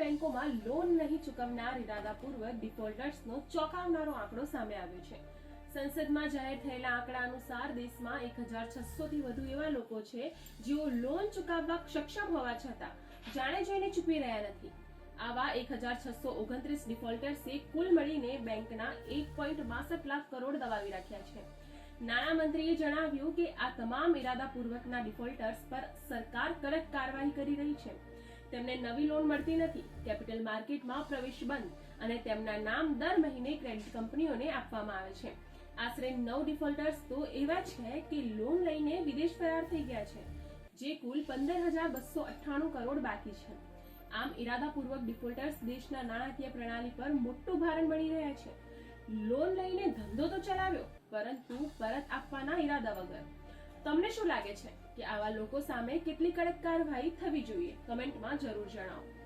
બેંકોમાં લોન નહીં ચૂકવનાર ઇરાદાપૂર્વક ડિફોલ્ટર્સનો ચોંકાવનારો આંકડો સામે આવ્યો છે. સંસદમાં જાહેર થયેલા આંકડા અનુસાર દેશમાં એક હજાર છસોથી વધુ એવા લોકો છે જેઓ લોન ચૂકવવા સક્ષમ હોવા છતાં જાણે જોઈને ચૂકવી રહ્યા નથી. આવા એક હજાર છસો ઓગણત્રીસ ડિફોલ્ટર્સે કુલ મળીને બેંકના એક પોઈન્ટ બાસઠ લાખ કરોડ દબાવી રાખ્યા છે. નાણામંત્રીએ જણાવ્યું કે આ તમામ ઇરાદાપૂર્વકના ડિફોલ્ટર્સ પર સરકાર કડક કાર્યવાહી કરી રહી છે. તેમને નવી લોન મળતી નથી. કેપિટલ માર્કેટમાં પ્રવેશ બંધ અને તેમના નામ દર મહિને ક્રેડિટ કંપનીઓને આપવામાં આવે છે. આશરે નવ ડિફોલ્ટર્સ તો એવા છે કે લોન લઈને વિદેશ ફરાર થઈ ગયા છે, જે કુલ પંદર હજાર બસો અઠ્ઠાણું કરોડ બાકી છે. આમ ઇરાદાપૂર્વક ડિફોલ્ટર્સ દેશના નાણાકીય પ્રણાલી પર મોટું ભારણ બની રહ્યા છે. લોન લઈને ધંધો તો ચલાવ્યો, પરંતુ પરત આપવાના ઈરાદા વગર. તમને શું લાગે છે કે આવા લોકો સામે કેટલી કડક કાર્યવાહી થવી જોઈએ? કમેન્ટમાં જરૂર જણાવો.